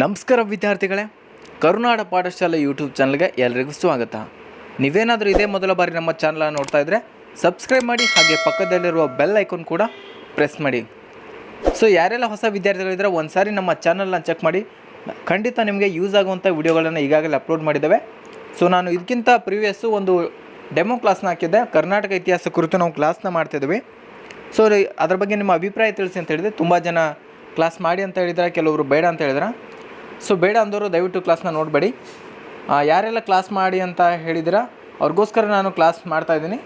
ನಮಸ್ಕಾರ ವಿದ್ಯಾರ್ಥಿಗಳೇ. ಕರುನಾಡ ಪಾಠಶಾಲೆ ಯೂಟ್ಯೂಬ್ ಚಾನಲ್ಗೆ ಎಲ್ರಿಗೂ ಸ್ವಾಗತ. ನೀವೇನಾದರೂ ಇದೇ ಮೊದಲ ಬಾರಿ ನಮ್ಮ ಚಾನಲನ್ನು ನೋಡ್ತಾ ಇದ್ದರೆ ಸಬ್ಸ್ಕ್ರೈಬ್ ಮಾಡಿ ಹಾಗೆ ಪಕ್ಕದಲ್ಲಿರುವ ಬೆಲ್ ಐಕಾನ್ ಕೂಡ ಪ್ರೆಸ್ ಮಾಡಿ. ಸೊ ಯಾರೆಲ್ಲ ಹೊಸ ವಿದ್ಯಾರ್ಥಿಗಳಿದ್ರೆ ಒಂದು ಸಾರಿ ನಮ್ಮ ಚಾನಲ್ನ ಚೆಕ್ ಮಾಡಿ. ಖಂಡಿತ ನಿಮಗೆ ಯೂಸ್ ಆಗುವಂಥ ವಿಡಿಯೋಗಳನ್ನು ಈಗಾಗಲೇ ಅಪ್ಲೋಡ್ ಮಾಡಿದ್ದೇವೆ. ಸೊ ನಾನು ಇದಕ್ಕಿಂತ ಪ್ರಿವಿಯಸ್ಸು ಒಂದು ಡೆಮೋ ಕ್ಲಾಸ್ನ ಹಾಕಿದ್ದೆ. ಕರ್ನಾಟಕ ಇತಿಹಾಸ ಕುರಿತು ನಾವು ಕ್ಲಾಸ್ನ ಮಾಡ್ತಿದ್ವಿ ಸೊ ಅದ್ರ ಬಗ್ಗೆ ನಿಮ್ಮ ಅಭಿಪ್ರಾಯ ತಿಳಿಸಿ ಅಂತ ಹೇಳಿದೆ ತುಂಬ ಜನ ಕ್ಲಾಸ್ ಮಾಡಿ ಅಂತ ಹೇಳಿದ್ರೆ, ಕೆಲವರು ಬೇಡ ಅಂತ ಹೇಳಿದ್ರೆ. ಸೊ ಬೇಡ ಅಂದವರು ದಯವಿಟ್ಟು ಕ್ಲಾಸ್ನ ನೋಡಬೇಡಿ. ಯಾರೆಲ್ಲ ಕ್ಲಾಸ್ ಮಾಡಿ ಅಂತ ಹೇಳಿದಿರ ಅವ್ರಿಗೋಸ್ಕರ ನಾನು ಕ್ಲಾಸ್ ಮಾಡ್ತಾ ಇದ್ದೀನಿ.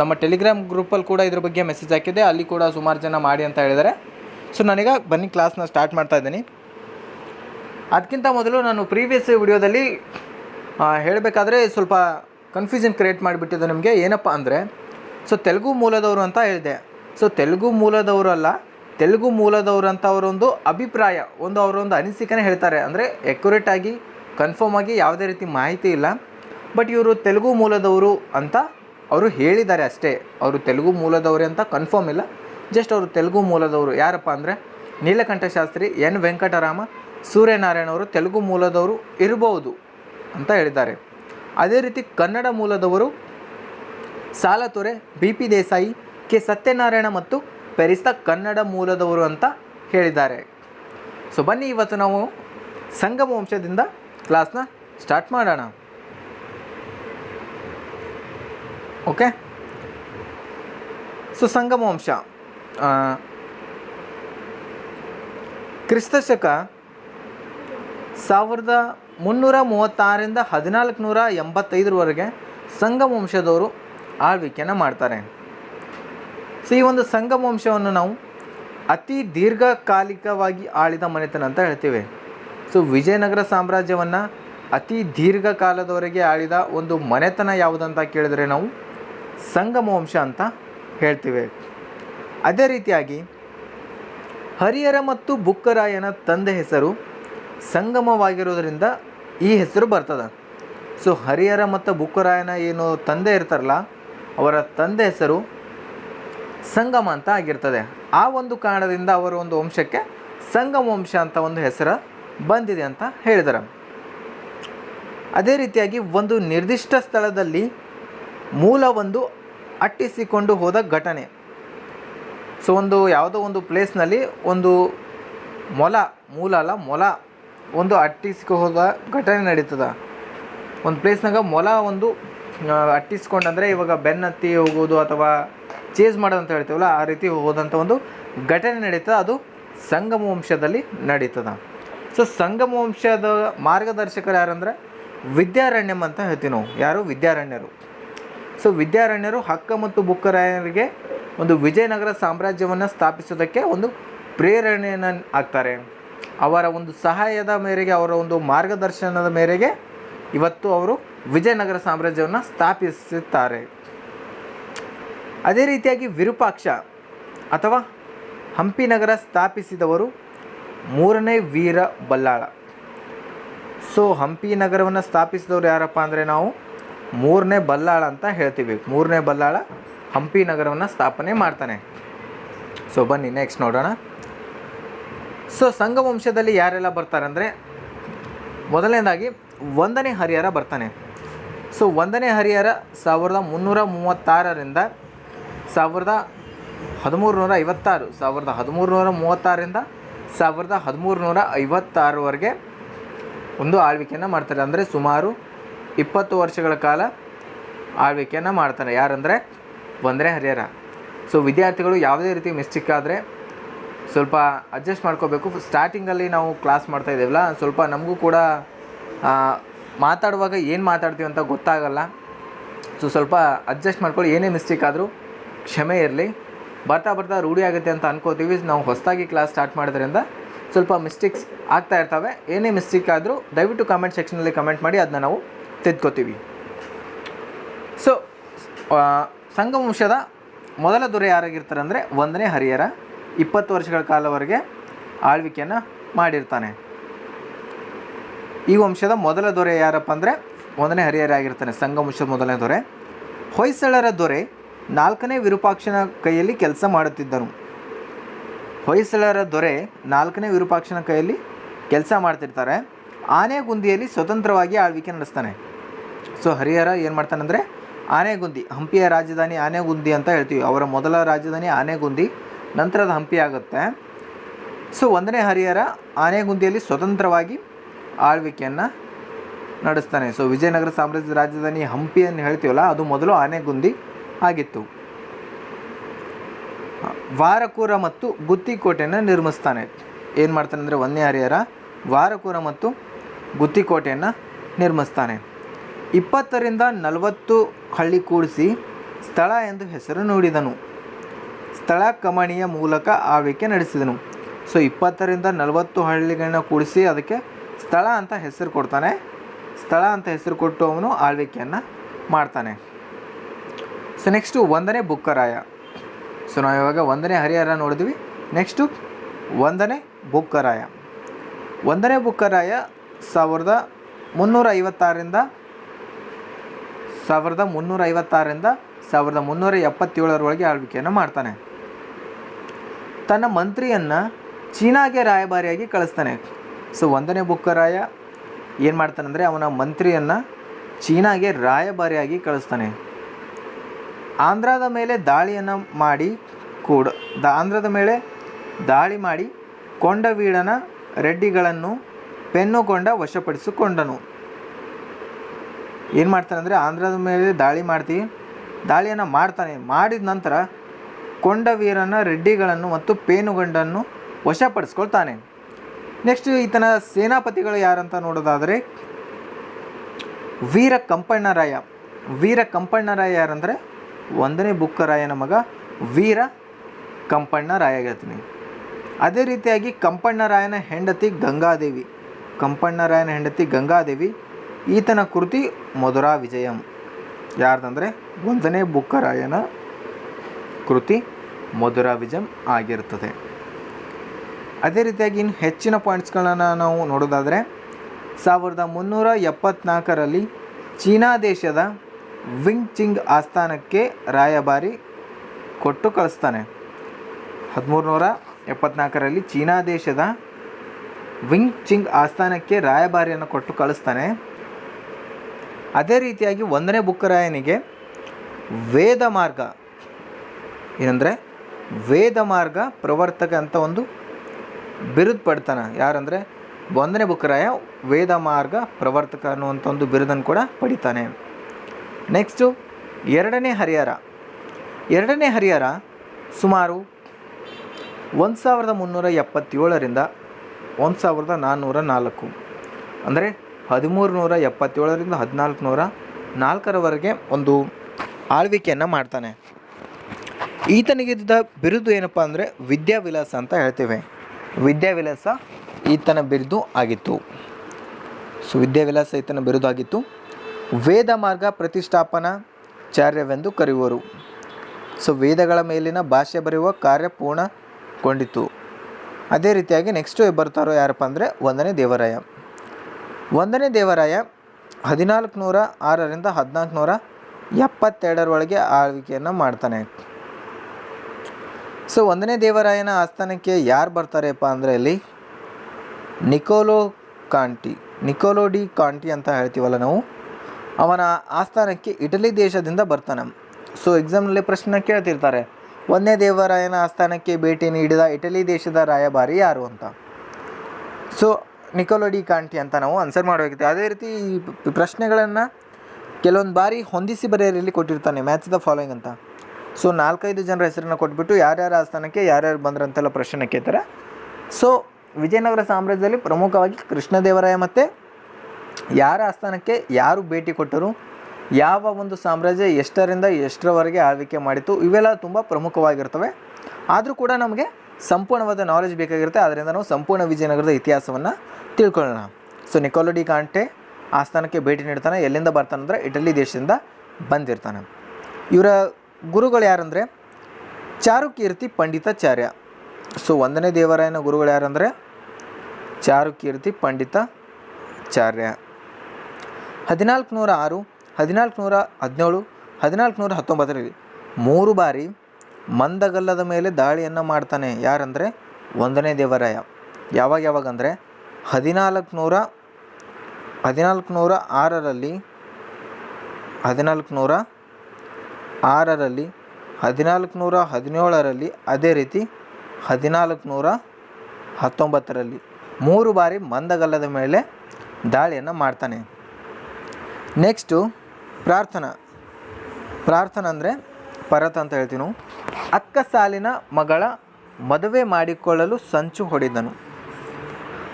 ನಮ್ಮ ಟೆಲಿಗ್ರಾಮ್ ಗ್ರೂಪಲ್ಲಿ ಕೂಡ ಇದ್ರ ಬಗ್ಗೆ ಮೆಸೇಜ್ ಹಾಕಿದ್ದೆ. ಅಲ್ಲಿ ಕೂಡ ಸುಮಾರು ಜನ ಮಾಡಿ ಅಂತ ಹೇಳಿದ್ದಾರೆ. ಸೊ ನಾನೀಗ ಬನ್ನಿ ಕ್ಲಾಸ್ನ ಸ್ಟಾರ್ಟ್ ಮಾಡ್ತಾ ಇದ್ದೀನಿ. ಅದಕ್ಕಿಂತ ಮೊದಲು ನಾನು ಪ್ರೀವಿಯಸ್ ವಿಡಿಯೋದಲ್ಲಿ ಹೇಳಬೇಕಾದ್ರೆ ಸ್ವಲ್ಪ ಕನ್ಫ್ಯೂಷನ್ ಕ್ರಿಯೇಟ್ ಮಾಡಿಬಿಟ್ಟಿದ್ದು ನಿಮಗೆ. ಏನಪ್ಪ ಅಂದರೆ ಸೊ ತೆಲುಗು ಮೂಲದವರು ಅಂತ ಹೇಳಿದೆ. ಸೊ ತೆಲುಗು ಮೂಲದವರು ಅಲ್ಲ ತೆಲುಗು ಮೂಲದವರು ಅಂತ ಅವರೊಂದು ಅಭಿಪ್ರಾಯ, ಒಂದು ಅವರೊಂದು ಅನಿಸಿಕೆನೇ ಹೇಳ್ತಾರೆ. ಅಂದರೆ ಆಗಿ ಕನ್ಫರ್ಮ್ ಆಗಿ ಯಾವುದೇ ರೀತಿ ಮಾಹಿತಿ ಇಲ್ಲ. ಬಟ್ ಇವರು ತೆಲುಗು ಮೂಲದವರು ಅಂತ ಅವರು ಹೇಳಿದ್ದಾರೆ ಅಷ್ಟೇ. ಅವರು ತೆಲುಗು ಮೂಲದವರೇ ಅಂತ ಕನ್ಫರ್ಮ್ ಇಲ್ಲ. ಜಸ್ಟ್ ಅವರು ತೆಲುಗು ಮೂಲದವರು ಯಾರಪ್ಪ ಅಂದರೆ ನೀಲಕಂಠ ಶಾಸ್ತ್ರಿ, ಎನ್ ವೆಂಕಟರಾಮ, ಸೂರ್ಯನಾರಾಯಣ ಅವರು ತೆಲುಗು ಮೂಲದವರು ಇರಬಹುದು ಅಂತ ಹೇಳಿದ್ದಾರೆ. ಅದೇ ರೀತಿ Kannada ಮೂಲದವರು Saletore B P Desai, K Satyanarayana ಮತ್ತು ಪೆರಿಸ್ತಾ ಕನ್ನಡ ಮೂಲದವರು ಅಂತ ಹೇಳಿದ್ದಾರೆ. ಸೊ ಬನ್ನಿ ಇವತ್ತು ನಾವು ಸಂಗಮ ವಂಶದಿಂದ ಕ್ಲಾಸ್ನ ಸ್ಟಾರ್ಟ್ ಮಾಡೋಣ. ಓಕೆ ಸೊ ಸಂಗಮ ವಂಶ ಕ್ರಿಸ್ತ ಕ್ರಿಸ್ತಶಕ ಸಾವಿರದ ಮುನ್ನೂರ ಮೂವತ್ತಾರರಿಂದ ಹದಿನಾಲ್ಕು ನೂರ ಎಂಬತ್ತೈದರವರೆಗೆ ಸಂಗಮ ವಂಶದವರು ಆಳ್ವಿಕೆಯನ್ನು ಮಾಡ್ತಾರೆ. ಸೊ ಈ ಒಂದು ಸಂಗಮ ವಂಶವನ್ನು ನಾವು ಅತಿ ದೀರ್ಘಕಾಲಿಕವಾಗಿ ಆಳಿದ ಮನೆತನ ಅಂತ ಹೇಳ್ತೀವಿ. ಸೊ ವಿಜಯನಗರ ಸಾಮ್ರಾಜ್ಯವನ್ನು ಅತಿ ದೀರ್ಘಕಾಲದವರೆಗೆ ಆಳಿದ ಒಂದು ಮನೆತನ ಯಾವುದಂತ ಕೇಳಿದರೆ ನಾವು ಸಂಗಮ ವಂಶ ಅಂತ ಹೇಳ್ತೀವಿ. ಅದೇ ರೀತಿಯಾಗಿ ಹರಿಹರ ಮತ್ತು ಬುಕ್ಕರಾಯನ ತಂದೆ ಹೆಸರು ಸಂಗಮವಾಗಿರೋದರಿಂದ ಈ ಹೆಸರು ಬರ್ತದೆ. ಸೊ ಹರಿಹರ ಮತ್ತು ಬುಕ್ಕರಾಯನ ಏನು ತಂದೆ ಇರ್ತಾರಲ್ಲ, ಅವರ ತಂದೆ ಹೆಸರು ಸಂಗಮ ಅಂತ ಆಗಿರ್ತದೆ. ಆ ಒಂದು ಕಾರಣದಿಂದ ಅವರ ಒಂದು ವಂಶಕ್ಕೆ ಸಂಗಮ ವಂಶ ಅಂತ ಒಂದು ಹೆಸರು ಬಂದಿದೆ ಅಂತ ಹೇಳಿದ್ದಾರೆ. ಅದೇ ರೀತಿಯಾಗಿ ಒಂದು ನಿರ್ದಿಷ್ಟ ಸ್ಥಳದಲ್ಲಿ ಮೂಲ ಒಂದು ಅಟ್ಟಿಸಿಕೊಂಡು ಹೋದ ಘಟನೆ. ಸೊ, ಒಂದು ಯಾವುದೋ ಒಂದು ಪ್ಲೇಸ್ನಲ್ಲಿ ಒಂದು ಮೊಲ, ಮೂಲ ಅಲ್ಲ, ಮೊಲ ಒಂದು ಅಟ್ಟಿಸ್ಕೊ ಹೋದ ಘಟನೆ ನಡೀತದ. ಒಂದು ಪ್ಲೇಸ್ನಾಗ ಮೊಲ ಒಂದು ಅಟ್ಟಿಸ್ಕೊಂಡಂದ್ರೆ ಇವಾಗ ಬೆನ್ನತ್ತಿ ಹೋಗೋದು ಅಥವಾ ಚೇಸ್ ಮಾಡೋದಂತ ಹೇಳ್ತೀವಲ್ಲ, ಆ ರೀತಿ ಹೋದಂಥ ಒಂದು ಘಟನೆ ನಡೀತದೆ. ಅದು ಸಂಗಮ ವಂಶದಲ್ಲಿ ನಡೀತದ. ಸೊ ಸಂಗಮ ವಂಶದ ಮಾರ್ಗದರ್ಶಕರು ಯಾರಂದರೆ ವಿದ್ಯಾರಣ್ಯಂ ಅಂತ ಹೇಳ್ತೀವಿ ನಾವು. ಯಾರು? ವಿದ್ಯಾರಣ್ಯರು. ಸೊ ವಿದ್ಯಾರಣ್ಯರು ಹಕ್ಕ ಮತ್ತು ಬುಕ್ಕರಾಯರಿಗೆ ಒಂದು ವಿಜಯನಗರ ಸಾಮ್ರಾಜ್ಯವನ್ನು ಸ್ಥಾಪಿಸೋದಕ್ಕೆ ಒಂದು ಪ್ರೇರಣೆಯನ್ನು ಆಗ್ತಾರೆ. ಅವರ ಒಂದು ಸಹಾಯದ ಮೇರೆಗೆ, ಅವರ ಒಂದು ಮಾರ್ಗದರ್ಶನದ ಮೇರೆಗೆ ಇವತ್ತು ಅವರು ವಿಜಯನಗರ ಸಾಮ್ರಾಜ್ಯವನ್ನು ಸ್ಥಾಪಿಸುತ್ತಾರೆ. ಅದೇ ರೀತಿಯಾಗಿ ವಿರೂಪಾಕ್ಷ ಅಥವಾ ಹಂಪಿ ನಗರ ಸ್ಥಾಪಿಸಿದವರು ಮೂರನೇ ವೀರ ಬಲ್ಲಾಳ. ಸೊ ಹಂಪಿ ನಗರವನ್ನು ಸ್ಥಾಪಿಸಿದವರು ಯಾರಪ್ಪ ಅಂದರೆ ನಾವು ಮೂರನೇ ಬಲ್ಲಾಳ ಅಂತ ಹೇಳ್ತೀವಿ. ಮೂರನೇ ಬಲ್ಲಾಳ ಹಂಪಿ ನಗರವನ್ನು ಸ್ಥಾಪನೆ ಮಾಡ್ತಾನೆ. ಸೊ ಬನ್ನಿ ನೆಕ್ಸ್ಟ್ ನೋಡೋಣ. ಸೊ ಸಂಘವಂಶದಲ್ಲಿ ಯಾರೆಲ್ಲ ಬರ್ತಾರೆ ಅಂದರೆ ಮೊದಲನೇದಾಗಿ ಒಂದನೇ ಹರಿಹರ ಬರ್ತಾನೆ. ಸೊ ಒಂದನೇ ಹರಿಹರ ಸಾವಿರದ ಮುನ್ನೂರ ಮೂವತ್ತಾರರಿಂದ ಸಾವಿರದ ಹದಿಮೂರು ನೂರ ಐವತ್ತಾರು, ಸಾವಿರದ ಹದಿಮೂರು ನೂರ ಮೂವತ್ತಾರರಿಂದ ಸಾವಿರದ ಹದಿಮೂರು ನೂರ ಐವತ್ತಾರವರೆಗೆ ಒಂದು ಆಳ್ವಿಕೆಯನ್ನು ಮಾಡ್ತಾರೆ. ಅಂದರೆ ಸುಮಾರು ಇಪ್ಪತ್ತು ವರ್ಷಗಳ ಕಾಲ ಆಳ್ವಿಕೆಯನ್ನು ಮಾಡ್ತಾರೆ. ಯಾರಂದರೆ ಒಂದನೇ ಹರಿಹರ. ಸೊ ವಿದ್ಯಾರ್ಥಿಗಳು ಯಾವುದೇ ರೀತಿ ಮಿಸ್ಟೇಕ್ ಆದರೆ ಸ್ವಲ್ಪ ಅಡ್ಜಸ್ಟ್ ಮಾಡ್ಕೋಬೇಕು. ಸ್ಟಾರ್ಟಿಂಗಲ್ಲಿ ನಾವು ಕ್ಲಾಸ್ ಮಾಡ್ತಾ ಇದ್ದೇವಲ್ಲ, ಸ್ವಲ್ಪ ನಮಗೂ ಕೂಡ ಮಾತಾಡುವಾಗ ಏನು ಮಾತಾಡ್ತೀವಿ ಅಂತ ಗೊತ್ತಾಗಲ್ಲ. ಸೊ ಸ್ವಲ್ಪ ಅಡ್ಜಸ್ಟ್ ಮಾಡ್ಕೊಳ್ಳಿ. ಏನೇ ಮಿಸ್ಟೇಕ್ ಆದರೂ ಕ್ಷಮೆ ಇರಲಿ. ಬರ್ತಾ ಬರ್ತಾ ರೂಢಿ ಆಗುತ್ತೆ ಅಂತ ಅನ್ಕೋತೀವಿ. ನಾವು ಹೊಸದಾಗಿ ಕ್ಲಾಸ್ ಸ್ಟಾರ್ಟ್ ಮಾಡೋದ್ರಿಂದ ಸ್ವಲ್ಪ ಮಿಸ್ಟೇಕ್ಸ್ ಆಗ್ತಾ ಇರ್ತವೆ. ಏನೇ ಮಿಸ್ಟೇಕ್ ಆದರೂ ದಯವಿಟ್ಟು ಕಮೆಂಟ್ ಸೆಕ್ಷನಲ್ಲಿ ಕಮೆಂಟ್ ಮಾಡಿ ಅದನ್ನ ನಾವು ತಿದ್ಕೋತೀವಿ. ಸೊ ಸಂಗಮ ವಂಶದ ಮೊದಲ ದೊರೆ ಯಾರಾಗಿರ್ತಾರೆ ಅಂದರೆ ಒಂದನೇ ಹರಿಹರ ಇಪ್ಪತ್ತು ವರ್ಷಗಳ ಕಾಲವರೆಗೆ ಆಳ್ವಿಕೆಯನ್ನು ಮಾಡಿರ್ತಾನೆ. ಈ ವಂಶದ ಮೊದಲ ದೊರೆ ಯಾರಪ್ಪ ಅಂದರೆ ಒಂದನೇ ಹರಿಹರ ಆಗಿರ್ತಾನೆ, ಸಂಗಮ ವಂಶದ ಮೊದಲನೇ ದೊರೆ. ಹೊಯ್ಸಳರ ದೊರೆ ನಾಲ್ಕನೇ ವಿರೂಪಾಕ್ಷನ ಕೈಯಲ್ಲಿ ಕೆಲಸ ಮಾಡುತ್ತಿದ್ದರು. ಹೊಯ್ಸಳರ ದೊರೆ ನಾಲ್ಕನೇ ವಿರೂಪಾಕ್ಷನ ಕೈಯಲ್ಲಿ ಕೆಲಸ ಮಾಡ್ತಿರ್ತಾರೆ. ಆನೆಗುಂದಿಯಲ್ಲಿ ಸ್ವತಂತ್ರವಾಗಿ ಆಳ್ವಿಕೆ ನಡೆಸ್ತಾನೆ. ಸೊ ಹರಿಹರ ಏನು ಮಾಡ್ತಾನೆ ಅಂದರೆ ಆನೆಗುಂದಿ ಹಂಪಿಯ ರಾಜಧಾನಿ ಆನೆಗುಂದಿ ಅಂತ ಹೇಳ್ತೀವಿ. ಅವರ ಮೊದಲ ರಾಜಧಾನಿ ಆನೆಗುಂದಿ ನಂತರದ ಹಂಪಿ ಆಗುತ್ತೆ. ಸೊ ಒಂದನೇ ಹರಿಹರ ಆನೆಗುಂದಿಯಲ್ಲಿ ಸ್ವತಂತ್ರವಾಗಿ ಆಳ್ವಿಕೆಯನ್ನು ನಡೆಸ್ತಾನೆ. ಸೊ ವಿಜಯನಗರ ಸಾಮ್ರಾಜ್ಯದ ರಾಜಧಾನಿ ಹಂಪಿಯನ್ನು ಹೇಳ್ತೀವಲ್ಲ, ಅದು ಮೊದಲು ಆನೆಗುಂದಿ ಆಗಿತ್ತು ವಾರಕೂರ ಮತ್ತು ಗುತ್ತಿಕೋಟೆಯನ್ನು ನಿರ್ಮಿಸ್ತಾನೆ. ಏನು ಮಾಡ್ತಾನೆ ಅಂದರೆ ಒಂದನೇ ಹರಿಹರ ವಾರಕೂರ ಮತ್ತು ಗುತ್ತಿಕೋಟೆಯನ್ನು ನಿರ್ಮಿಸ್ತಾನೆ. ಇಪ್ಪತ್ತರಿಂದ ನಲವತ್ತು ಹಳ್ಳಿ ಕೂಡಿಸಿ ಸ್ಥಳ ಎಂದು ಹೆಸರು ನೋಡಿದನು. ಸ್ಥಳ ಕಮಣಿಯ ಮೂಲಕ ಆಳ್ವಿಕೆ ನಡೆಸಿದನು. ಸೊ, ಇಪ್ಪತ್ತರಿಂದ ನಲವತ್ತು ಹಳ್ಳಿಗಳನ್ನ ಕೂಡಿಸಿ ಅದಕ್ಕೆ ಸ್ಥಳ ಅಂತ ಹೆಸರು ಕೊಡ್ತಾನೆ. ಸ್ಥಳ ಅಂತ ಹೆಸರು ಕೊಟ್ಟು ಅವನು ಆಳ್ವಿಕೆಯನ್ನು ಮಾಡ್ತಾನೆ. ಸೊ ನೆಕ್ಸ್ಟು ಒಂದನೇ ಬುಕ್ಕರಾಯ ಸೊ ನಾವು ಇವಾಗ ಒಂದನೇ ಹರಿಹರ ನೋಡಿದ್ವಿ. ನೆಕ್ಸ್ಟು ಒಂದನೇ ಬುಕ್ಕರಾಯ ಒಂದನೇ ಬುಕ್ಕರಾಯ ಸಾವಿರದ ಮುನ್ನೂರ ಐವತ್ತಾರರಿಂದ ಸಾವಿರದ ಮುನ್ನೂರ ಐವತ್ತಾರರಿಂದ ಸಾವಿರದ ಮುನ್ನೂರ ಎಪ್ಪತ್ತೇಳರೊಳಗೆ ಆಳ್ವಿಕೆಯನ್ನು ಮಾಡ್ತಾನೆ. ತನ್ನ ಮಂತ್ರಿಯನ್ನು ಚೀನಾಗೆ ರಾಯಭಾರಿಯಾಗಿ ಕಳಿಸ್ತಾನೆ. ಸೊ ಒಂದನೇ ಬುಕ್ಕರಾಯ ಏನು ಮಾಡ್ತಾನಂದರೆ ಅವನ ಮಂತ್ರಿಯನ್ನು ಚೀನಾಗೆ ರಾಯಭಾರಿಯಾಗಿ ಕಳಿಸ್ತಾನೆ. ಆಂಧ್ರದ ಮೇಲೆ ದಾಳಿಯನ್ನು ಮಾಡಿ ಕೂಡ ಆಂಧ್ರದ ಮೇಲೆ ದಾಳಿ ಮಾಡಿ ಕೊಂಡವೀಡನ ರೆಡ್ಡಿಗಳನ್ನು ಪೆನ್ನುಕೊಂಡ ವಶಪಡಿಸಿಕೊಂಡನು. ಏನು ಮಾಡ್ತಾನೆ ಅಂದರೆ, ಆಂಧ್ರದ ಮೇಲೆ ದಾಳಿ ಮಾಡ್ತೀವಿ ದಾಳಿಯನ್ನು ಮಾಡ್ತಾನೆ. ಮಾಡಿದ ನಂತರ ಕೊಂಡವೀರನ ರೆಡ್ಡಿಗಳನ್ನು ಮತ್ತು ಪೇನುಗೊಂಡನ್ನು ವಶಪಡಿಸ್ಕೊಳ್ತಾನೆ. ನೆಕ್ಸ್ಟ್ ಈತನ ಸೇನಾಪತಿಗಳು ಯಾರಂತ ನೋಡೋದಾದರೆ ವೀರ ಕಂಪಣ್ಣರಾಯ ವೀರ ಕಂಪಣ್ಣರಾಯ ಯಾರಂದರೆ ಒಂದನೇ ಬುಕ್ಕರಾಯನ ಮಗ ವೀರ ಕಂಪಣ್ಣರಾಯ ಹೇಳ್ತೀನಿ. ಅದೇ ರೀತಿಯಾಗಿ ಕಂಪಣ್ಣರಾಯನ ಹೆಂಡತಿ ಗಂಗಾದೇವಿ. ಕಂಪಣ್ಣರಾಯನ ಹೆಂಡತಿ ಗಂಗಾದೇವಿ, ಈತನ ಕೃತಿ ಮಧುರಾ ವಿಜಯಂ. ಯಾರ್ದಂದರೆ ಒಂದನೇ ಬುಕ್ಕರಾಯನ ಕೃತಿ ಮಧುರಾ ವಿಜಯಂ ಆಗಿರ್ತದೆ. ಅದೇ ರೀತಿಯಾಗಿ ಇನ್ನು ಹೆಚ್ಚಿನ ಪಾಯಿಂಟ್ಸ್ಗಳನ್ನು ನಾವು ನೋಡೋದಾದರೆ ಸಾವಿರದ ಮುನ್ನೂರ ಎಪ್ಪತ್ನಾಲ್ಕರಲ್ಲಿ ಚೀನಾ ದೇಶದ ವಿಂಗ್ ಚಿಂಗ್ ಆಸ್ಥಾನಕ್ಕೆ ರಾಯಭಾರಿ ಕೊಟ್ಟು ಕಳಿಸ್ತಾನೆ. ಹದಿಮೂರು ನೂರ ಎಪ್ಪತ್ನಾಲ್ಕರಲ್ಲಿ ಚೀನಾ ದೇಶದ ವಿಂಗ್ ಚಿಂಗ್ ಆಸ್ಥಾನಕ್ಕೆ ರಾಯಭಾರಿಯನ್ನು ಕೊಟ್ಟು ಕಳಿಸ್ತಾನೆ. ಅದೇ ರೀತಿಯಾಗಿ ಒಂದನೇ ಬುಕ್ಕರಾಯನಿಗೆ ವೇದ ಮಾರ್ಗ, ಏನಂದರೆ ವೇದ ಮಾರ್ಗ ಪ್ರವರ್ತಕ ಅಂತ ಒಂದು ಬಿರುದು ಪಡ್ತಾನೆ. ಯಾರಂದರೆ ಒಂದನೇ ಬುಕ್ಕರಾಯ ವೇದ ಮಾರ್ಗ ಪ್ರವರ್ತಕ ಅನ್ನುವಂಥ ಒಂದು ಬಿರುದನ್ನು ಕೂಡ ಪಡಿತಾನೆ. ನೆಕ್ಸ್ಟು ಎರಡನೇ ಹರಿಹರ. ಎರಡನೇ ಹರಿಹರ ಸುಮಾರು ಒಂದು ಸಾವಿರದ ಮುನ್ನೂರ ಎಪ್ಪತ್ತೇಳರಿಂದ ಒಂದು ಸಾವಿರದ ನಾನ್ನೂರ ನಾಲ್ಕು. ಅಂದರೆ ಹದಿಮೂರು ನೂರ ಎಪ್ಪತ್ತೇಳರಿಂದ ಹದಿನಾಲ್ಕು ನೂರ ನಾಲ್ಕರವರೆಗೆ ಒಂದು ಆಳ್ವಿಕೆಯನ್ನು ಮಾಡ್ತಾನೆ. ಈತನಿಗಿದ್ದ ಬಿರುದು ಏನಪ್ಪ ಅಂದರೆ ವಿದ್ಯಾವಿಲಾಸ ಅಂತ ಹೇಳ್ತೇವೆ. ವಿದ್ಯಾವಿಲಾಸ ಈತನ ಬಿರುದು ಆಗಿತ್ತು. ಸೊ ವಿದ್ಯಾವಿಲಾಸ ಈತನ ಬಿರುದು ಆಗಿತ್ತು. ವೇದ ಮಾರ್ಗ ಪ್ರತಿಷ್ಠಾಪನಾಚಾರ್ಯವೆಂದು ಕರೆಯುವರು. ಸೊ, ವೇದಗಳ ಮೇಲಿನ ಭಾಷೆ ಬರೆಯುವ ಕಾರ್ಯ ಪೂರ್ಣಗೊಂಡಿತು. ಅದೇ ರೀತಿಯಾಗಿ ನೆಕ್ಸ್ಟು ಬರ್ತಾರೋ ಯಾರಪ್ಪ ಅಂದರೆ ಒಂದನೇ ದೇವರಾಯ. ಒಂದನೇ ದೇವರಾಯ ಹದಿನಾಲ್ಕು ನೂರ ಆರರಿಂದ ಹದಿನಾಲ್ಕು ನೂರ ಎಪ್ಪತ್ತೆರಡರೊಳಗೆ ಆಳ್ವಿಕೆಯನ್ನು ಮಾಡ್ತಾನೆ. ಸೊ, ಒಂದನೇ ದೇವರಾಯನ ಆಸ್ಥಾನಕ್ಕೆ ಯಾರು ಬರ್ತಾರೆಪ್ಪ ಅಂದರೆ ಇಲ್ಲಿ Niccolo Conti, Niccolo de Conti ಅಂತ ಹೇಳ್ತೀವಲ್ಲ ನಾವು. ಅವನ ಆಸ್ಥಾನಕ್ಕೆ ಇಟಲಿ ದೇಶದಿಂದ ಬರ್ತಾನೆ. ಸೊ ಎಕ್ಸಾಮ್ನಲ್ಲಿ ಪ್ರಶ್ನೆ ಕೇಳ್ತಿರ್ತಾರೆ, ಒಂದೇ ದೇವರಾಯನ ಆಸ್ಥಾನಕ್ಕೆ ಭೇಟಿ ನೀಡಿದ ಇಟಲಿ ದೇಶದ ರಾಯಭಾರಿ ಯಾರು ಅಂತ? ಸೊ ನಿಕೋಲೋಡಿ ಕಾಂಟಿ ಅಂತ ನಾವು ಆನ್ಸರ್ ಮಾಡಬೇಕಿತ್ತು. ಅದೇ ರೀತಿ ಈ ಪ್ರಶ್ನೆಗಳನ್ನು ಕೆಲವೊಂದು ಬಾರಿ ಹೊಂದಿಸಿ ಬರೆಯರಲ್ಲಿ ಕೊಟ್ಟಿರ್ತಾನೆ ಮ್ಯಾಚ್ ದ ಫಾಲೋಯಿಂಗ್ ಅಂತ. ಸೊ ನಾಲ್ಕೈದು ಜನರ ಹೆಸರನ್ನು ಕೊಟ್ಬಿಟ್ಟು ಯಾರ್ಯಾರ ಆಸ್ಥಾನಕ್ಕೆ ಯಾರ್ಯಾರು ಬಂದ್ರಂತೆಲ್ಲ ಪ್ರಶ್ನೆ ಕೇಳ್ತಾರೆ. ಸೊ ವಿಜಯನಗರ ಸಾಮ್ರಾಜ್ಯದಲ್ಲಿ ಪ್ರಮುಖವಾಗಿ ಕೃಷ್ಣದೇವರಾಯ ಮತ್ತು ಯಾರ ಆಸ್ಥಾನಕ್ಕೆ ಯಾರು ಭೇಟಿ ಕೊಟ್ಟರು, ಯಾವ ಒಂದು ಸಾಮ್ರಾಜ್ಯ ಎಷ್ಟರಿಂದ ಎಷ್ಟರವರೆಗೆ ಆಳ್ವಿಕೆ ಮಾಡಿತು ಇವೆಲ್ಲ ತುಂಬ ಪ್ರಮುಖವಾಗಿರ್ತವೆ. ಆದರೂ ಕೂಡ ನಮಗೆ ಸಂಪೂರ್ಣವಾದ ನಾಲೆಜ್ ಬೇಕಾಗಿರುತ್ತೆ. ಅದರಿಂದ ನಾವು ಸಂಪೂರ್ಣ ವಿಜಯನಗರದ ಇತಿಹಾಸವನ್ನು ತಿಳ್ಕೊಳ್ಳೋಣ. ಸೊ ನಿಕೋಲೋಡಿ ಕಾಂಟೆ ಆಸ್ಥಾನಕ್ಕೆ ಭೇಟಿ ನೀಡ್ತಾನೆ, ಎಲ್ಲಿಂದ ಬರ್ತಾನೆ ಬರ್ತಾನಂದ್ರೆ ಇಟಲಿ ದೇಶದಿಂದ ಬಂದಿರ್ತಾನೆ. ಇವರ ಗುರುಗಳು ಯಾರಂದರೆ, ಚಾರುಕೀರ್ತಿ ಪಂಡಿತಾಚಾರ್ಯ. ಸೊ ಒಂದನೇ ದೇವರಾಯನ ಗುರುಗಳು ಯಾರಂದರೆ, ಚಾರುಕೀರ್ತಿ ಪಂಡಿತಾಚಾರ್ಯ. ಹದಿನಾಲ್ಕು ನೂರ ಆರು ಹದಿನಾಲ್ಕು ನೂರ ಹದಿನೇಳು ಹದಿನಾಲ್ಕು ನೂರ ಹತ್ತೊಂಬತ್ತರಲ್ಲಿ ಮೂರು ಬಾರಿ ಮಂದಗಲ್ಲದ ಮೇಲೆ ದಾಳಿಯನ್ನು ಮಾಡ್ತಾನೆ ಯಾರಂದರೆ ಒಂದನೇ ದೇವರಾಯ. ಯಾವಾಗ ಯಾವಾಗ ಅಂದರೆ ಹದಿನಾಲ್ಕು ನೂರ ಹದಿನಾಲ್ಕು ನೂರ ಆರರಲ್ಲಿ ಹದಿನಾಲ್ಕು ನೂರ ಆರರಲ್ಲಿ ಹದಿನಾಲ್ಕು ನೂರ ಹದಿನೇಳರಲ್ಲಿ ಅದೇ ರೀತಿ ಹದಿನಾಲ್ಕು ನೂರ ಹತ್ತೊಂಬತ್ತರಲ್ಲಿ ಮೂರು ಬಾರಿ ಮಂದಗಲ್ಲದ ಮೇಲೆ ದಾಳಿಯನ್ನು ಮಾಡ್ತಾನೆ. ನೆಕ್ಸ್ಟು ಪ್ರಾರ್ಥನಾ. ಪ್ರಾರ್ಥನಾ ಅಂದರೆ ಪರತ ಅಂತ ಹೇಳ್ತೀವಿ ನಾವು. ಅಕ್ಕ ಸಾಲಿನ ಮಗಳ ಮದುವೆ ಮಾಡಿಕೊಳ್ಳಲು ಸಂಚು ಹೊಡೆದನು.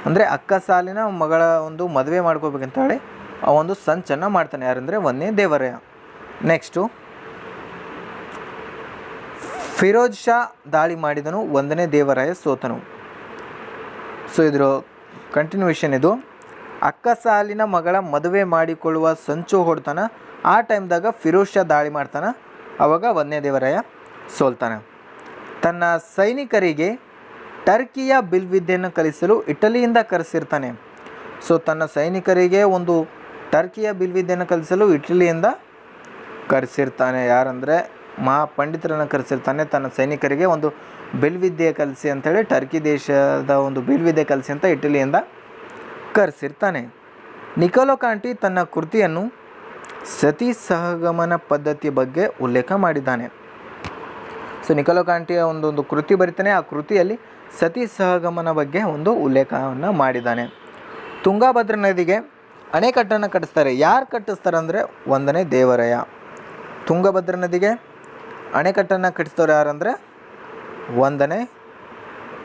ಅಂದರೆ ಅಕ್ಕ ಸಾಲಿನ ಮಗಳ ಒಂದು ಮದುವೆ ಮಾಡ್ಕೋಬೇಕಂತ ಹೇಳಿ ಆ ಒಂದು ಸಂಚನ್ನು ಮಾಡ್ತಾನೆ. ಯಾರಂದರೆ ಒಂದೇ ದೇವರಯ್ಯ. ನೆಕ್ಸ್ಟು, ಫಿರೋಜ್ ಶಾ ದಾಳಿ ಮಾಡಿದನು, ಒಂದನೇ ದೇವರಾಯ ಸೋತನು. ಸೊ ಇದ್ರ ಕಂಟಿನ್ಯೂಷನ್ ಇದು. ಅಕ್ಕ ಸಾಲಿನ ಮಗಳ ಮದುವೆ ಮಾಡಿಕೊಳ್ಳುವ ಸಂಚು ಹೊಡ್ತಾನ. ಆ ಟೈಮ್ದಾಗ ಫಿರೋಜ್ ಶಾ ದಾಳಿ ಮಾಡ್ತಾನ. ಅವಾಗ ಒಂದನೇ ದೇವರಾಯ ಸೋಲ್ತಾನೆ. ತನ್ನ ಸೈನಿಕರಿಗೆ ಟರ್ಕಿಯ ಬಿಲ್ವಿದ್ಯೆಯನ್ನು ಕಲಿಸಲು ಇಟಲಿಯಿಂದ ಕರೆಸಿರ್ತಾನೆ. ಸೊ, ತನ್ನ ಸೈನಿಕರಿಗೆ ಒಂದು ಟರ್ಕಿಯ ಬಿಲ್ವಿದ್ಯೆಯನ್ನು ಕಲಿಸಲು ಇಟಲಿಯಿಂದ ಕರೆಸಿರ್ತಾನೆ. ಯಾರಂದರೆ ಮಹಾ ಪಂಡಿತರನ್ನು ಕರೆಸಿರ್ತಾನೆ. ತನ್ನ ಸೈನಿಕರಿಗೆ ಒಂದು ಬಿಲ್ವಿದ್ಯೆ ಕಲಿಸಿ ಅಂಥೇಳಿ ಟರ್ಕಿ ದೇಶದ ಒಂದು ಬಿಲ್ವಿದ್ಯೆ ಕಲಸಿ ಅಂತ ಇಟಲಿಯಿಂದ ಕರೆಸಿರ್ತಾನೆ ನಿಕೋಲೋ ಕಾಂಟಿ ತನ್ನ ಕೃತಿಯನ್ನು ಸತಿ ಸಹಗಮನ ಪದ್ಧತಿ ಬಗ್ಗೆ ಉಲ್ಲೇಖ ಮಾಡಿದ್ದಾನೆ. ಸೊ ನಿಕೋಲೋ ಕಾಂಟಿಯ ಒಂದೊಂದು ಕೃತಿ ಬರಿತಾನೆ. ಆ ಕೃತಿಯಲ್ಲಿ ಸತಿ ಸಹಗಮನ ಬಗ್ಗೆ ಒಂದು ಉಲ್ಲೇಖವನ್ನು ಮಾಡಿದ್ದಾನೆ. ತುಂಗಾಭದ್ರ ನದಿಗೆ ಅಣೆಕಟ್ಟನ್ನು ಕಟ್ಟಿಸ್ತಾರೆ. ಯಾರು ಕಟ್ಟಿಸ್ತಾರೆ ಅಂದರೆ ಒಂದನೇ ದೇವರಯ್ಯ. ತುಂಗಭದ್ರ ನದಿಗೆ ಅಣೆಕಟ್ಟನ್ನು ಕಟ್ಟಿಸ್ತಾರೆ ಯಾರಂದರೆ ಒಂದನೇ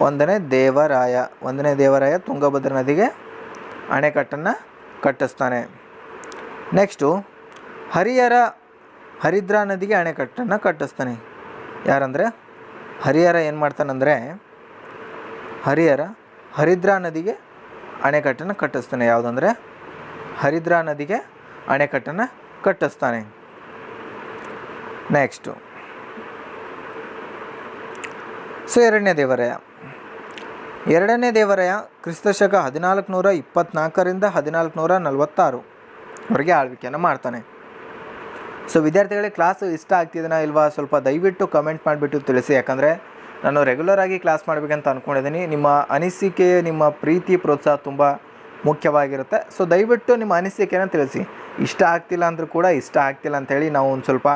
ಒಂದನೇ ದೇವರಾಯ. ಒಂದನೇ ದೇವರಾಯ ತುಂಗಭದ್ರ ನದಿಗೆ ಅಣೆಕಟ್ಟನ್ನು ಕಟ್ಟಿಸ್ತಾನೆ. ನೆಕ್ಸ್ಟು ಹರಿಹರ, ಹರಿದ್ರಾ ನದಿಗೆ ಅಣೆಕಟ್ಟನ್ನು ಕಟ್ಟಿಸ್ತಾನೆ. ಯಾರಂದರೆ? ಹರಿಹರ ಏನು ಮಾಡ್ತಾನಂದರೆ, ಹರಿಹರ, ಹರಿದ್ರಾ ನದಿಗೆ ಅಣೆಕಟ್ಟನ್ನು ಕಟ್ಟಿಸ್ತಾನೆ. ಯಾವುದಂದರೆ? ಹರಿದ್ರಾ ನದಿಗೆ ಅಣೆಕಟ್ಟನ್ನು ಕಟ್ಟಿಸ್ತಾನೆ. ನೆಕ್ಸ್ಟು ಸೊ ಎರಡನೇ ದೇವರಾಯ ಎರಡನೇ ದೇವರಾಯ ಕ್ರಿಸ್ತಶಕ ಹದಿನಾಲ್ಕು ನೂರ ಇಪ್ಪತ್ನಾಲ್ಕರಿಂದ ಹದಿನಾಲ್ಕು ನೂರ ನಲವತ್ತಾರು ವರೆಗೆ ಆಳ್ವಿಕೆಯನ್ನು ಮಾಡ್ತಾನೆ. ಸೊ ವಿದ್ಯಾರ್ಥಿಗಳಿಗೆ ಕ್ಲಾಸ್ ಇಷ್ಟ ಆಗ್ತಿದೆನಾ ಇಲ್ವಾ ಸ್ವಲ್ಪ ದಯವಿಟ್ಟು ಕಮೆಂಟ್ ಮಾಡಿಬಿಟ್ಟು ತಿಳಿಸಿ. ಯಾಕಂದರೆ ನಾನು ರೆಗ್ಯುಲರ್ ಆಗಿ ಕ್ಲಾಸ್ ಮಾಡಬೇಕಂತ ಅಂದ್ಕೊಂಡಿದ್ದೀನಿ ನಿಮ್ಮ ಅನಿಸಿಕೆ, ನಿಮ್ಮ ಪ್ರೀತಿ, ಪ್ರೋತ್ಸಾಹ ತುಂಬ ಮುಖ್ಯವಾಗಿರುತ್ತೆ. ಸೊ ದಯವಿಟ್ಟು ನಿಮ್ಮ ಅನಿಸಿಕೆನ ತಿಳಿಸಿ. ಇಷ್ಟ ಆಗ್ತಿಲ್ಲ ಅಂದರೂ ಕೂಡ ಇಷ್ಟ ಆಗ್ತಿಲ್ಲ ಅಂಥೇಳಿ ನಾವು ಒಂದು ಸ್ವಲ್ಪ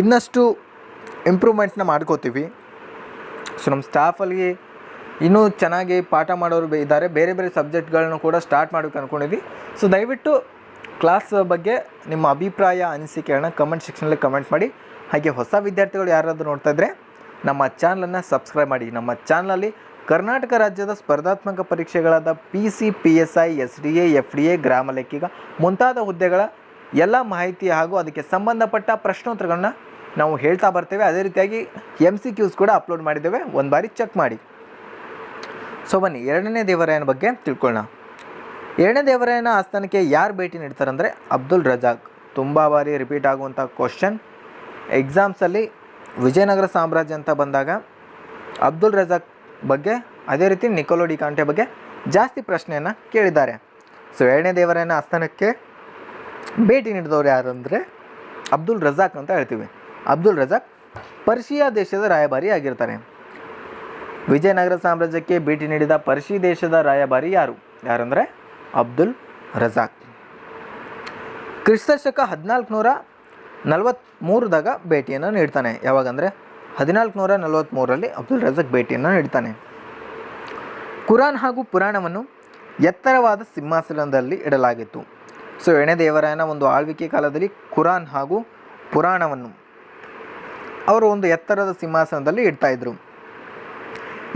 ಇನ್ನಷ್ಟು ಇಂಪ್ರೂವ್ಮೆಂಟ್ನ ಮಾಡ್ಕೋತೀವಿ. ಸೊ ನಮ್ಮ ಸ್ಟಾಫಲ್ಲಿ ಇನ್ನೂ ಚೆನ್ನಾಗಿ ಪಾಠ ಮಾಡೋರು ಇದ್ದಾರೆ. ಬೇರೆ ಬೇರೆ ಸಬ್ಜೆಕ್ಟ್ಗಳನ್ನು ಕೂಡ ಸ್ಟಾರ್ಟ್ ಮಾಡಬೇಕು ಅಂದ್ಕೊಂಡಿದ್ವಿ ಸೊ ದಯವಿಟ್ಟು ಕ್ಲಾಸ್ ಬಗ್ಗೆ ನಿಮ್ಮ ಅಭಿಪ್ರಾಯ, ಅನಿಸಿಕೆಗಳನ್ನ ಕಮೆಂಟ್ ಸೆಕ್ಷನಲ್ಲಿ ಕಮೆಂಟ್ ಮಾಡಿ. ಹಾಗೆ ಹೊಸ ವಿದ್ಯಾರ್ಥಿಗಳು ಯಾರಾದರೂ ನೋಡ್ತಾ ಇದ್ದರೆ ನಮ್ಮ ಚಾನಲನ್ನು ಸಬ್ಸ್ಕ್ರೈಬ್ ಮಾಡಿ. ನಮ್ಮ ಚಾನಲಲ್ಲಿ ಕರ್ನಾಟಕ ರಾಜ್ಯದ ಸ್ಪರ್ಧಾತ್ಮಕ ಪರೀಕ್ಷೆಗಳಾದ P C P S I S D A F D A ಗ್ರಾಮ ಲೆಕ್ಕಿಗ ಮುಂತಾದ ಹುದ್ದೆಗಳ ಎಲ್ಲ ಮಾಹಿತಿ ಹಾಗೂ ಅದಕ್ಕೆ ಸಂಬಂಧಪಟ್ಟ ಪ್ರಶ್ನೋತ್ತರಗಳನ್ನ ನಾವು ಹೇಳ್ತಾ ಬರ್ತೇವೆ. ಅದೇ ರೀತಿಯಾಗಿ ಎಂ ಸಿ ಕ್ಯೂಸ್ ಕೂಡ ಅಪ್ಲೋಡ್ ಮಾಡಿದ್ದೇವೆ. ಒಂದು ಬಾರಿ ಚೆಕ್ ಮಾಡಿ. ಸೊ ಬನ್ನಿ, ಎರಡನೇ ದೇವರಾಯನ ಬಗ್ಗೆ ತಿಳ್ಕೊಳ್ಳೋಣ. ಎರಡನೇ ದೇವರಾಯನ ಆಸ್ಥಾನಕ್ಕೆ ಯಾರು ಭೇಟಿ ನೀಡ್ತಾರಂದರೆ ಅಬ್ದುಲ್ ರಜಾಕ್. ತುಂಬ ಬಾರಿ ರಿಪೀಟ್ ಆಗುವಂಥ ಕ್ವಶನ್ ಎಕ್ಸಾಮ್ಸಲ್ಲಿ ವಿಜಯನಗರ ಸಾಮ್ರಾಜ್ಯ ಅಂತ ಬಂದಾಗ ಅಬ್ದುಲ್ ರಜಾಕ್ ಬಗ್ಗೆ, ಅದೇ ರೀತಿ ನಿಕೋಲೋ ಡಿ ಕಾಂಟೆ ಬಗ್ಗೆ ಜಾಸ್ತಿ ಪ್ರಶ್ನೆಯನ್ನು ಕೇಳಿದ್ದಾರೆ. ಸೊ ಎರಡನೇ ದೇವರಾಯನ ಆಸ್ಥಾನಕ್ಕೆ ಭೇಟಿ ನೀಡಿದವರು ಯಾರು ಅಂದರೆ ಅಬ್ದುಲ್ ರಜಾಕ್ ಅಂತ ಹೇಳ್ತೀವಿ. ಅಬ್ದುಲ್ ರಜಾಕ್ ಪರ್ಷಿಯಾ ದೇಶದ ರಾಯಭಾರಿ ಆಗಿರ್ತಾರೆ ವಿಜಯನಗರ ಸಾಮ್ರಾಜ್ಯಕ್ಕೆ ಭೇಟಿ ನೀಡಿದ ಪರ್ಷಿ ದೇಶದ ರಾಯಭಾರಿ ಯಾರು? ಯಾರಂದರೆ? ಅಬ್ದುಲ್ ರಜಾಕ್. ಕ್ರಿಸ್ತಶಕ ಹದಿನಾಲ್ಕು ನೂರ ನಲವತ್ತ್ಮೂರದಾಗ ಭೇಟಿಯನ್ನು ನೀಡ್ತಾನೆ. ಯಾವಾಗಂದರೆ? ಹದಿನಾಲ್ಕು ನೂರ ನಲವತ್ತ್ಮೂರರಲ್ಲಿ ಅಬ್ದುಲ್ ರಜಾಕ್ ಭೇಟಿಯನ್ನು ನೀಡ್ತಾನೆ. ಕುರಾನ್ ಹಾಗೂ ಪುರಾಣವನ್ನು ಎತ್ತರವಾದ ಸಿಂಹಾಸನದಲ್ಲಿ ಇಡಲಾಗಿತ್ತು. ಸೊ ಎಣೆ ದೇವರಾಯನ ಒಂದು ಆಳ್ವಿಕೆ ಕಾಲದಲ್ಲಿ ಕುರಾನ್ ಹಾಗೂ ಪುರಾಣವನ್ನು ಅವರು ಒಂದು ಎತ್ತರದ ಸಿಂಹಾಸನದಲ್ಲಿ ಇಡ್ತಾ ಇದ್ರು.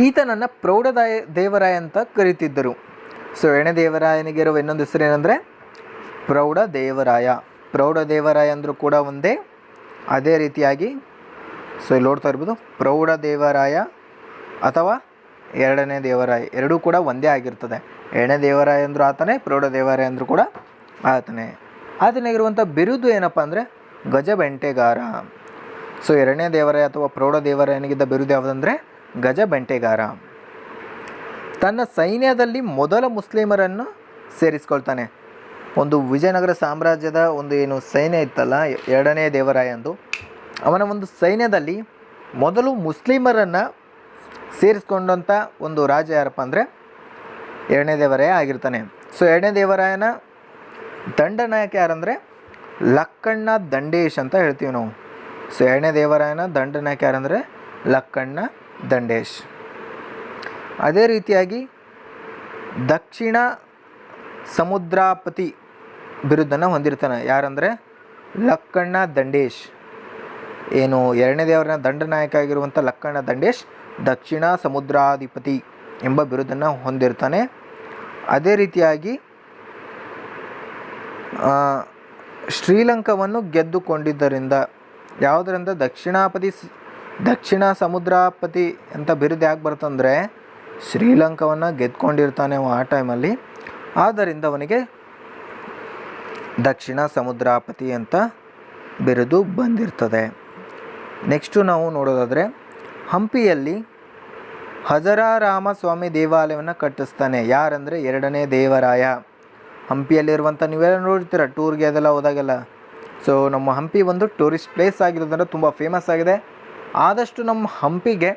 ಈತನನ್ನು ಪ್ರೌಢದಾಯ ದೇವರಾಯ ಅಂತ ಕರೀತಿದ್ದರು. ಸೊ ಎಣೆ ದೇವರಾಯನಿಗೆ ಇರುವ ಇನ್ನೊಂದು ಹೆಸರು ಏನಂದರೆ, ಪ್ರೌಢ ದೇವರಾಯ. ಪ್ರೌಢ ದೇವರಾಯ ಅಂದರೂ ಕೂಡ ಒಂದೇ, ಅದೇ ರೀತಿಯಾಗಿ ಸೊ ಇಲ್ಲಿ ನೋಡ್ತಾ ಇರ್ಬೋದು, ಪ್ರೌಢ ದೇವರಾಯ ಅಥವಾ ಎರಡನೇ ದೇವರಾಯ, ಎರಡೂ ಕೂಡ ಒಂದೇ ಆಗಿರ್ತದೆ. ಎಣೆ ದೇವರಾಯ ಅಂದರೂ ಆತನೇ, ಪ್ರೌಢ ದೇವರಾಯ ಅಂದರೂ ಕೂಡ ಆತನೇ. ಆತನಿಗಿರುವಂಥ ಬಿರುದು ಏನಪ್ಪ ಅಂದರೆ, ಗಜಬೆಂಟೆಗಾರ. ಸೊ ಎರಡನೇ ದೇವರಾಯ ಅಥವಾ ಪ್ರೌಢ ದೇವರಾಯನಿಗಿದ್ದ ಬಿರುದು ಯಾವುದಂದರೆ ಗಜ ಬೆಂಟೆಗಾರ ತನ್ನ ಸೈನ್ಯದಲ್ಲಿ ಮೊದಲ ಮುಸ್ಲಿಮರನ್ನು ಸೇರಿಸ್ಕೊಳ್ತಾನೆ. ಒಂದು ವಿಜಯನಗರ ಸಾಮ್ರಾಜ್ಯದ ಒಂದು ಏನು ಸೈನ್ಯ ಇತ್ತಲ್ಲ, ಎರಡನೇ ದೇವರಾಯ ಎಂದು ಅವನ ಒಂದು ಸೈನ್ಯದಲ್ಲಿ ಮೊದಲು ಮುಸ್ಲಿಮರನ್ನು ಸೇರಿಸ್ಕೊಂಡಂಥ ಒಂದು ರಾಜ ಯಾರಪ್ಪ ಅಂದರೆ ಎರಡನೇ ದೇವರಾಯ ಆಗಿರ್ತಾನೆ. ಸೊ ಎರಡನೇ ದೇವರಾಯನ ದಂಡನಾಯಕ ಯಾರಂದರೆ ಲಕ್ಕಣ್ಣ ದಂಡೇಶ್ ಅಂತ ಹೇಳ್ತೀವಿ ನಾವು. ಸೊ ಎರಡನೇ ದೇವರಾಯನ ದಂಡನಾಯಕ ಯಾರಂದರೆ ಲಕ್ಕಣ್ಣ ದಂಡೇಶ್. ಅದೇ ರೀತಿಯಾಗಿ ದಕ್ಷಿಣ ಸಮುದ್ರಾಪತಿ ಬಿರುದನ್ನು ಹೊಂದಿರ್ತಾನೆ. ಯಾರಂದರೆ ಲಕ್ಕಣ್ಣ ದಂಡೇಶ್. ಏನು, ಎರಡನೇ ದೇವರನ ದಂಡನಾಯಕ ಆಗಿರುವಂಥ ಲಕ್ಕಣ್ಣ ದಂಡೇಶ್ ದಕ್ಷಿಣ ಸಮುದ್ರಾಧಿಪತಿ ಎಂಬ ಬಿರುದನ್ನು ಹೊಂದಿರ್ತಾನೆ. ಅದೇ ರೀತಿಯಾಗಿ ಶ್ರೀಲಂಕಾವನ್ನು ಗೆದ್ದುಕೊಂಡಿದ್ದರಿಂದ ಯಾವುದರಿಂದ? ದಕ್ಷಿಣಾಪತಿ ದಕ್ಷಿಣ ಸಮುದ್ರಾಪತಿ ಅಂತ ಬಿರುದು ಯಾಕೆ ಬರ್ತಂದರೆ ಶ್ರೀಲಂಕಾವನ್ನು ಗೆದ್ಕೊಂಡಿರ್ತಾನೆ ಅವ ಆ ಟೈಮಲ್ಲಿ. ಆದ್ದರಿಂದ ಅವನಿಗೆ ದಕ್ಷಿಣ ಸಮುದ್ರಾಪತಿ ಅಂತ ಬಿರುದು ಬಂದಿರ್ತದೆ. ನೆಕ್ಸ್ಟು ನಾವು ನೋಡೋದಾದರೆ ಹಂಪಿಯಲ್ಲಿ ಹಜರಾರಾಮ ಸ್ವಾಮಿ ದೇವಾಲಯವನ್ನು ಕಟ್ಟಿಸ್ತಾನೆ. ಯಾರಂದರೆ ಎರಡನೇ ದೇವರಾಯ. ಹಂಪಿಯಲ್ಲಿರುವಂಥ ನೀವೆಲ್ಲ ನೋಡ್ತೀರ ಟೂರ್ಗೆ ಅದೆಲ್ಲ ಹೋದಾಗೆಲ್ಲ. ಸೊ ನಮ್ಮ ಹಂಪಿ ಒಂದು ಟೂರಿಸ್ಟ್ ಪ್ಲೇಸ್ ಆಗಿರೋದ್ರಿಂದ ತುಂಬ ಫೇಮಸ್ ಆಗಿದೆ. ಆದಷ್ಟು ನಮ್ಮ ಹಂಪಿಗೆ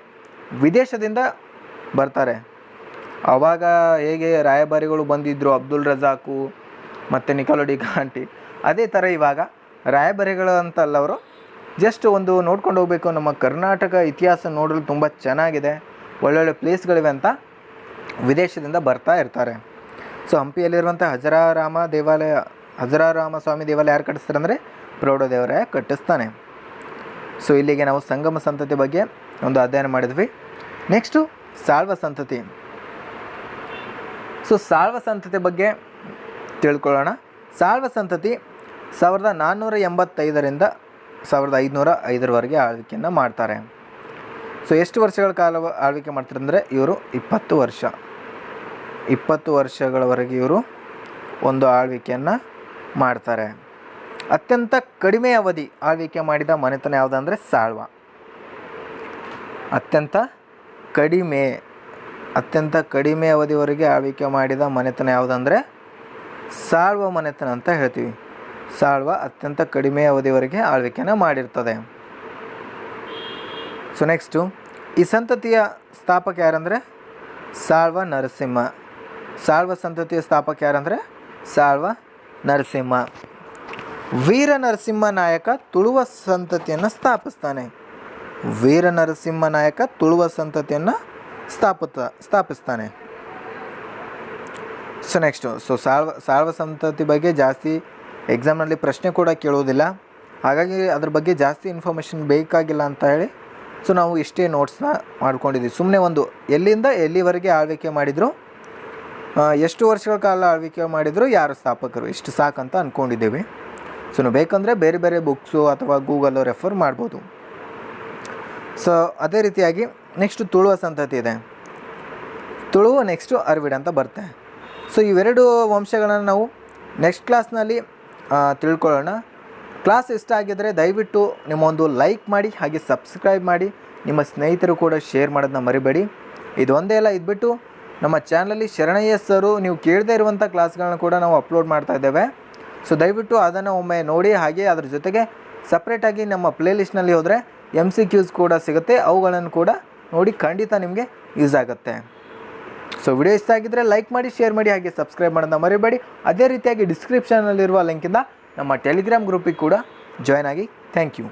ವಿದೇಶದಿಂದ ಬರ್ತಾರೆ. ಆವಾಗ ಹೇಗೆ ರಾಯಭಾರಿಗಳು ಬಂದಿದ್ದರು ಅಬ್ದುಲ್ ರಜಾಕು ಮತ್ತು ನಿಕಲೋಡಿ ಘಾಂಟಿ. ಅದೇ ಥರ ಇವಾಗ ರಾಯಭಾರಿಗಳು ಅಂತಲ್ಲ ಅವರು ಜಸ್ಟ್ ಒಂದು ನೋಡ್ಕೊಂಡು ಹೋಗಬೇಕು. ನಮ್ಮ ಕರ್ನಾಟಕ ಇತಿಹಾಸ ನೋಡಲು ತುಂಬ ಚೆನ್ನಾಗಿದೆ. ಒಳ್ಳೊಳ್ಳೆ ಪ್ಲೇಸ್ಗಳಿವೆ ಅಂತ ವಿದೇಶದಿಂದ ಬರ್ತಾ ಇರ್ತಾರೆ. ಸೊ ಹಂಪಿಯಲ್ಲಿರುವಂಥ ಹಜರಾರಾಮ ದೇವಾಲಯ, ಹಜರಾರಾಮ ಸ್ವಾಮಿ ದೇವಾಲಯ ಯಾರು ಕಟ್ಟಿಸ್ತಾರೆ ಅಂದರೆ ಪ್ರೌಢ ದೇವರಾಯ ಕಟ್ಟಿಸ್ತಾನೆ. ಸೊ ಇಲ್ಲಿಗೆ ನಾವು ಸಂಗಮ ಸಂತತಿ ಬಗ್ಗೆ ಒಂದು ಅಧ್ಯಯನ ಮಾಡಿದ್ವಿ. ನೆಕ್ಸ್ಟು ಸಾಳ್ವ ಸಂತತಿ. ಸೊ ಸಾಳ್ವ ಸಂತತಿ ಬಗ್ಗೆ ತಿಳ್ಕೊಳ್ಳೋಣ. ಸಾಳ್ವ ಸಂತತಿ ಸಾವಿರದ ನಾನ್ನೂರ ಎಂಬತ್ತೈದರಿಂದ ಸಾವಿರದ ಐದುನೂರ ಐದರವರೆಗೆ ಆಳ್ವಿಕೆಯನ್ನು ಮಾಡ್ತಾರೆ. ಸೊ ಎಷ್ಟು ವರ್ಷಗಳ ಕಾಲ ಆಳ್ವಿಕೆ ಮಾಡ್ತಾರೆ ಅಂದರೆ ಇವರು ಇಪ್ಪತ್ತು ವರ್ಷ. ಇಪ್ಪತ್ತು ವರ್ಷಗಳವರೆಗೆ ಇವರು ಒಂದು ಆಳ್ವಿಕೆಯನ್ನು ಮಾಡ್ತಾರೆ. ಅತ್ಯಂತ ಕಡಿಮೆ ಅವಧಿ ಆಳ್ವಿಕೆ ಮಾಡಿದ ಮನೆತನ ಯಾವುದಂದರೆ ಸಾಳ್ವ. ಅತ್ಯಂತ ಕಡಿಮೆ ಅತ್ಯಂತ ಕಡಿಮೆ ಅವಧಿವರೆಗೆ ಆಳ್ವಿಕೆ ಮಾಡಿದ ಮನೆತನ ಯಾವುದಂದರೆ ಸಾಳ್ವ ಮನೆತನ ಅಂತ ಹೇಳ್ತೀವಿ. ಸಾಳ್ವ ಅತ್ಯಂತ ಕಡಿಮೆ ಅವಧಿವರೆಗೆ ಆಳ್ವಿಕೆನ ಮಾಡಿರ್ತದೆ. ಸೊ ನೆಕ್ಸ್ಟು ಈ ಸಂತತಿಯ ಸ್ಥಾಪಕ ಯಾರಂದರೆ ಸಾಳ್ವ ನರಸಿಂಹ. ಸಾಳ್ವ ಸಂತತಿಯ ಸ್ಥಾಪಕ ಯಾರಂದರೆ ಸಾಳ್ವ ನರಸಿಂಹ. ವೀರ ನರಸಿಂಹ ನಾಯಕ ತುಳುವ ಸಂತತಿಯನ್ನು ಸ್ಥಾಪಿಸ್ತಾನೆ. ವೀರ ನರಸಿಂಹ ನಾಯಕ ತುಳುವ ಸಂತತಿಯನ್ನು ಸ್ಥಾಪಿತ ಸ್ಥಾಪಿಸ್ತಾನೆ. So next so Saluva Saluva ಸಂತತಿ ಬಗ್ಗೆ ಜಾಸ್ತಿ ಎಕ್ಸಾಮ್ನಲ್ಲಿ ಪ್ರಶ್ನೆ ಕೂಡ ಕೇಳೋದಿಲ್ಲ ಹಾಗಾಗಿ ಅದ್ರ ಬಗ್ಗೆ ಜಾಸ್ತಿ ಇನ್ಫಾರ್ಮೇಷನ್ ಬೇಕಾಗಿಲ್ಲ ಅಂತ ಹೇಳಿ ಸೊ ನಾವು ಇಷ್ಟೇ ನೋಟ್ಸ್ನ ಮಾಡ್ಕೊಂಡಿದ್ದೀವಿ ಸುಮ್ಮನೆ ಒಂದು, ಎಲ್ಲಿಂದ ಎಲ್ಲಿವರೆಗೆ ಆಳ್ವಿಕೆ ಮಾಡಿದರು? ಎಷ್ಟು ವರ್ಷಗಳ ಕಾಲ ಆಳ್ವಿಕೆ ಮಾಡಿದರು? ಯಾರು ಸ್ಥಾಪಕರು? ಇಷ್ಟು ಸಾಕಂತ ಅಂದ್ಕೊಂಡಿದ್ದೀವಿ ಸೊ ನೀವು ಬೇಕಂದರೆ ಬೇರೆ ಬೇರೆ ಬುಕ್ಸು ಅಥವಾ ಗೂಗಲ್ಲು ರೆಫರ್ ಮಾಡ್ಬೋದು. ಸೊ ಅದೇ ರೀತಿಯಾಗಿ ನೆಕ್ಸ್ಟ್ ತುಳುವ ಸಂತತಿ ಇದೆ. ತುಳುವ ನೆಕ್ಸ್ಟು ಅರ್ವಿಡ್ ಅಂತ ಬರುತ್ತೆ. ಸೊ ಇವೆರಡು ವಂಶಗಳನ್ನು ನಾವು ನೆಕ್ಸ್ಟ್ ಕ್ಲಾಸ್ನಲ್ಲಿ ತಿಳ್ಕೊಳ್ಳೋಣ. ಕ್ಲಾಸ್ ಇಷ್ಟ ಆಗಿದ್ದರೆ ದಯವಿಟ್ಟು ನಿಮ್ಮೊಂದು ಲೈಕ್ ಮಾಡಿ, ಹಾಗೆ ಸಬ್ಸ್ಕ್ರೈಬ್ ಮಾಡಿ. ನಿಮ್ಮ ಸ್ನೇಹಿತರು ಕೂಡ ಶೇರ್ ಮಾಡೋದನ್ನ ಮರಿಬೇಡಿ. ಇದೊಂದೇ ಅಲ್ಲ, ಇದ್ಬಿಟ್ಟು ನಮ್ಮ ಚಾನಲಲ್ಲಿ ಶರಣಯ್ಯ ಸರು ನೀವು ಕೇಳದೇ ಇರುವಂಥ ಕ್ಲಾಸ್ಗಳನ್ನ ಕೂಡ ನಾವು ಅಪ್ಲೋಡ್ ಮಾಡ್ತಾ ಇದ್ದೇವೆ. ಸೊ ದಯವಿಟ್ಟು ಅದನ್ನು ಒಮ್ಮೆ ನೋಡಿ, ಹಾಗೆ ಅದ್ರ ಜೊತೆಗೆ ಸಪ್ರೇಟಾಗಿ ನಮ್ಮ ಪ್ಲೇಲಿಸ್ಟ್ನಲ್ಲಿ ಹೋದರೆ ಎಂ ಸಿ ಕ್ಯೂಸ್ ಕೂಡ ಸಿಗುತ್ತೆ. ಅವುಗಳನ್ನು ಕೂಡ ನೋಡಿ ಖಂಡಿತ ನಿಮಗೆ ಯೂಸ್ ಆಗುತ್ತೆ. ಸೊ ವಿಡಿಯೋ ಇಷ್ಟ ಆಗಿದ್ದರೆ ಲೈಕ್ ಮಾಡಿ ಶೇರ್ ಮಾಡಿ, ಹಾಗೆ ಸಬ್ಸ್ಕ್ರೈಬ್ ಮಾಡೋದನ್ನ ಮರಿಬೇಡಿ. ಅದೇ ರೀತಿಯಾಗಿ ಡಿಸ್ಕ್ರಿಪ್ಷನಲ್ಲಿರುವ ಲಿಂಕಿಂದ ನಮ್ಮ ಟೆಲಿಗ್ರಾಮ್ ಗ್ರೂಪಿಗೆ ಕೂಡ ಜಾಯ್ನ್ ಆಗಿ. Thank you